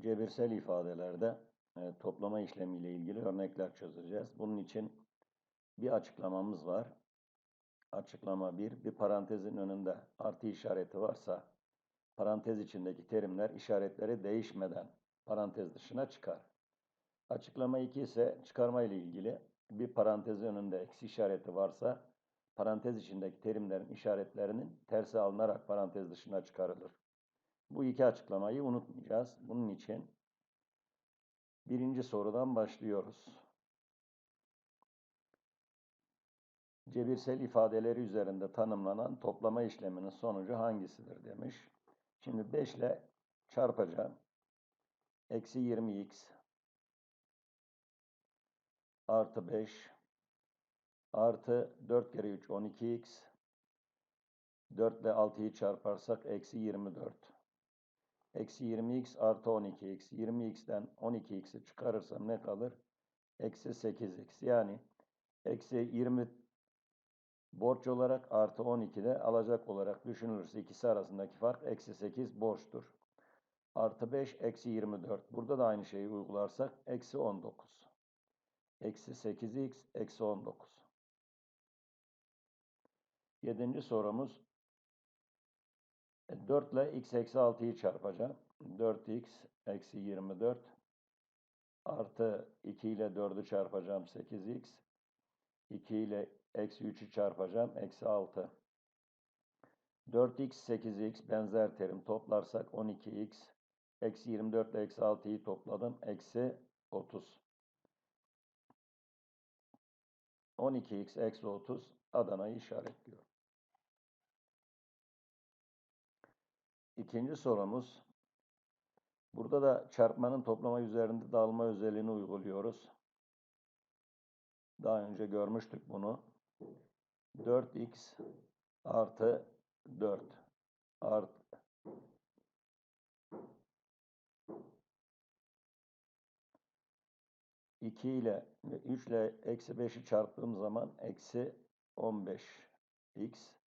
cebirsel ifadelerde e, toplama işlemiyle ilgili örnekler çözeceğiz. Bunun için bir açıklamamız var. Açıklama 1. Bir parantezin önünde artı işareti varsa parantez içindeki terimler işaretleri değişmeden parantez dışına çıkar. Açıklama 2 ise çıkarma ile ilgili bir parantez önünde eksi işareti varsa parantez içindeki terimlerin işaretlerinin tersi alınarak parantez dışına çıkarılır. Bu iki açıklamayı unutmayacağız. Bunun için birinci sorudan başlıyoruz. Cebirsel ifadeleri üzerinde tanımlanan toplama işleminin sonucu hangisidir demiş. Şimdi 5 ile çarpacağım. Eksi 20x artı 5 artı 4 kere 3 12x 4 ile 6'yı çarparsak eksi 24. Eksi 20x artı 12x. 20x'ten 12x'i çıkarırsam ne kalır? Eksi 8x. Yani eksi 20 borç olarak artı 12 de alacak olarak düşünülürse ikisi arasındaki fark eksi 8 borçtur. Artı 5 eksi 24. Burada da aynı şeyi uygularsak eksi 19. Eksi 8x eksi 19. Yedinci sorumuz 4 ile x eksi 6'yı çarpacağım. 4x eksi 24 artı 2 ile 4'ü çarpacağım 8x. 2 ile eksi 3'ü çarpacağım eksi 6. 4x 8x benzer terim toplarsak 12x. Eksi 24 ile eksi 6'yı topladım. Eksi 30. 12x eksi 30 Adana'yı işaretliyor. İkinci sorumuz. Burada da çarpmanın toplama üzerinde dağılma özelliğini uyguluyoruz. Daha önce görmüştük bunu. 4x artı 4 artı 2 ile 3 ile eksi 5'i çarptığım zaman eksi 15x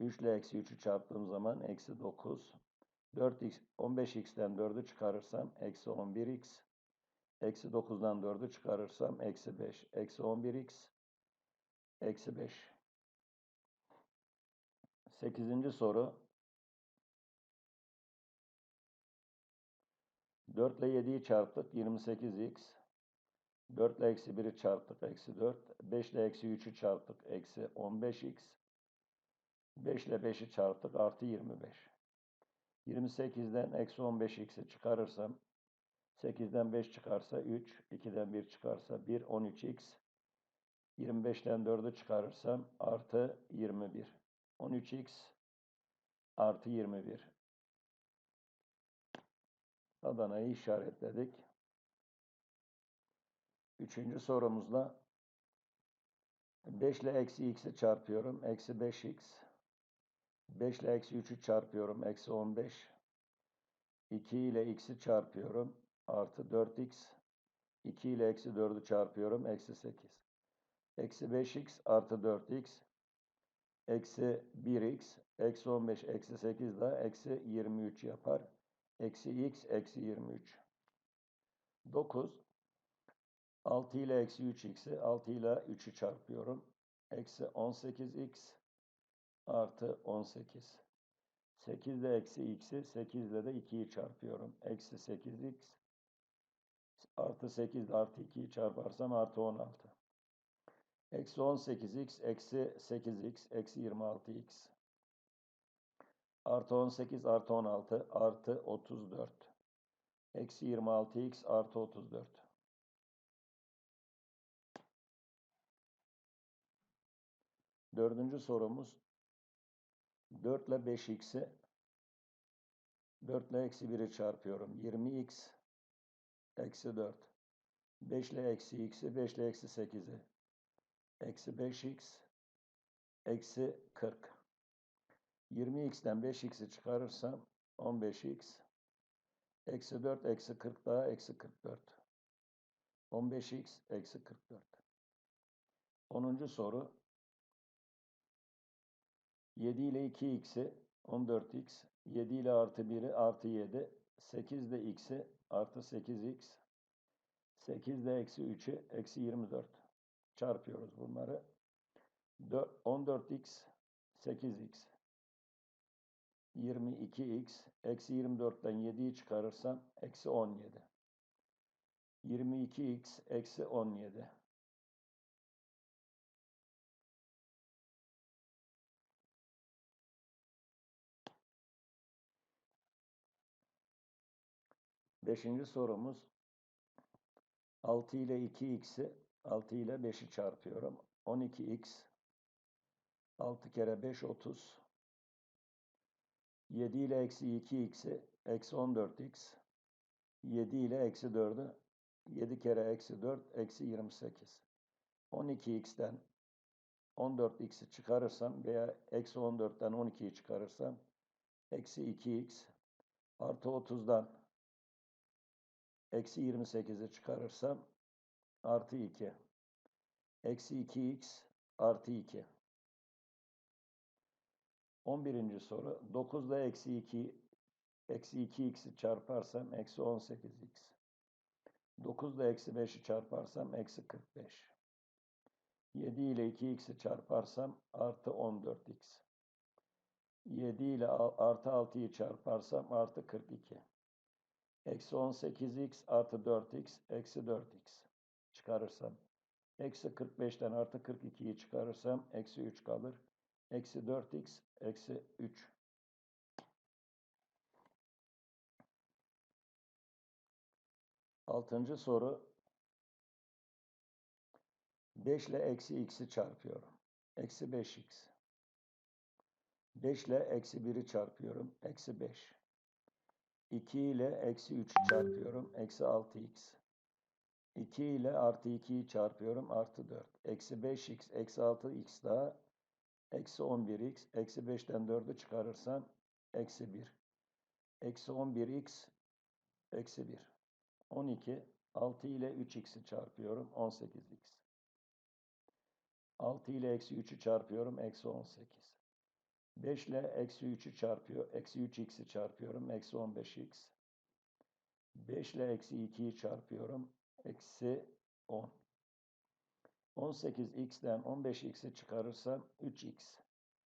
3 ile eksi 3'ü çarptığım zaman eksi 9 4x 15x'ten 4'ü çıkarırsam eksi 11x eksi 9'dan 4'ü çıkarırsam eksi 5 eksi 11x eksi 5 8. soru. 4 ile 7'yi çarptık 28x 4 ile eksi 1'i çarptık eksi 4 5 ile eksi 3'ü çarptık eksi 15x 5 ile 5'i çarptık artı 25 28'den eksi 15x'i çıkarırsam 8'den 5 çıkarsa 3, 2'den 1 çıkarsa 1, 13x. 25'ten 4'ü çıkarırsam artı 21. 13x artı 21. Adana'yı işaretledik. Üçüncü sorumuzda 5 ile eksi x'i çarpıyorum. Eksi 5x. 5 ile eksi 3'ü çarpıyorum. Eksi 15. 2 ile x'i çarpıyorum. Artı 4x. 2 ile eksi 4'ü çarpıyorum. Eksi 8. Eksi 5x artı 4x. Eksi 1x. Eksi 15 eksi 8 daha eksi 23 yapar. Eksi x eksi 23. 9. 6 ile eksi 3x'i 6 ile 3'ü çarpıyorum. Eksi 18x artı 18. 8 ile eksi x'i 8 ile de 2'yi çarpıyorum. Eksi 8x artı 8 artı 2'yi çarparsam artı 16. Eksi 18x eksi 8x eksi 26x. Artı 18 artı 16 artı 34. Eksi 26x artı 34. Dördüncü sorumuz 4 ile 5x'i 4 ile eksi 1'i çarpıyorum. 20x eksi 4. 5 ile eksi x'i 5 ile eksi 8'i. Eksi 5x eksi 40. 20x'ten 5x'i çıkarırsam 15x eksi 4 eksi 40 daha eksi 44. 15x eksi 44. 10. soru 7 ile 2x'i 14x 7 ile artı 1'i artı 7. 8 ile x'i artı 8x. 8 ile eksi 3'ü eksi 24. Çarpıyoruz bunları. 4, 14x 8x 22x eksi 24'ten 7'yi çıkarırsam eksi 17. 22x eksi 17. Beşinci sorumuz 6 ile 2x'i 6 ile 5'i çarpıyorum. 12x 6 kere 5 30. 7 ile eksi 2x'i eksi 14x. 7 ile eksi 4'ü 7 kere eksi 4 eksi 28. 12x'ten 14x'i çıkarırsam veya eksi 14'ten 12'yi çıkarırsam eksi 2x artı 30'dan eksi 28'i çıkarırsam artı 2. Eksi 2x artı 2. 11. soru. 9 ile eksi 2 eksi 2x'i çarparsam eksi 18x. 9 ile eksi 5'i çarparsam eksi 45. 7 ile 2x'i çarparsam artı 14x. 7 ile artı 6'yı çarparsam artı 42. Eksi 18x artı 4x eksi 4x çıkarırsam. Eksi 45'ten artı 42'yi çıkarırsam eksi 3 kalır. Eksi 4x eksi 3. Altıncı soru. 5 ile eksi x'i çarpıyorum. Eksi 5x. 5 ile eksi 1'i çarpıyorum. Eksi 5. 2 ile eksi 3'ü çarpıyorum. Eksi 6x. 2 ile artı 2'yi çarpıyorum. Artı 4. Eksi 5x eksi 6x daha. Eksi 11x. Eksi 5'ten 4'ü çıkarırsam eksi 1. Eksi 11x eksi 1. 12. 6 ile 3x'i çarpıyorum. 18x. 6 ile eksi 3'ü çarpıyorum. Eksi 18. 5 ile eksi 3'ü çarpıyor. Eksi 3x'i çarpıyorum. Eksi 15x. 5 ile eksi 2'yi çarpıyorum. Eksi 10. 18x'den 15x'i çıkarırsam 3x.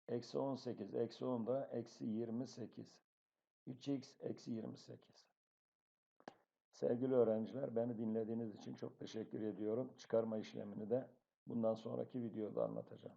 Eksi 18, eksi 10 da eksi 28. 3x eksi 28. Sevgili öğrenciler, beni dinlediğiniz için çok teşekkür ediyorum. Çıkarma işlemini de bundan sonraki videoda anlatacağım.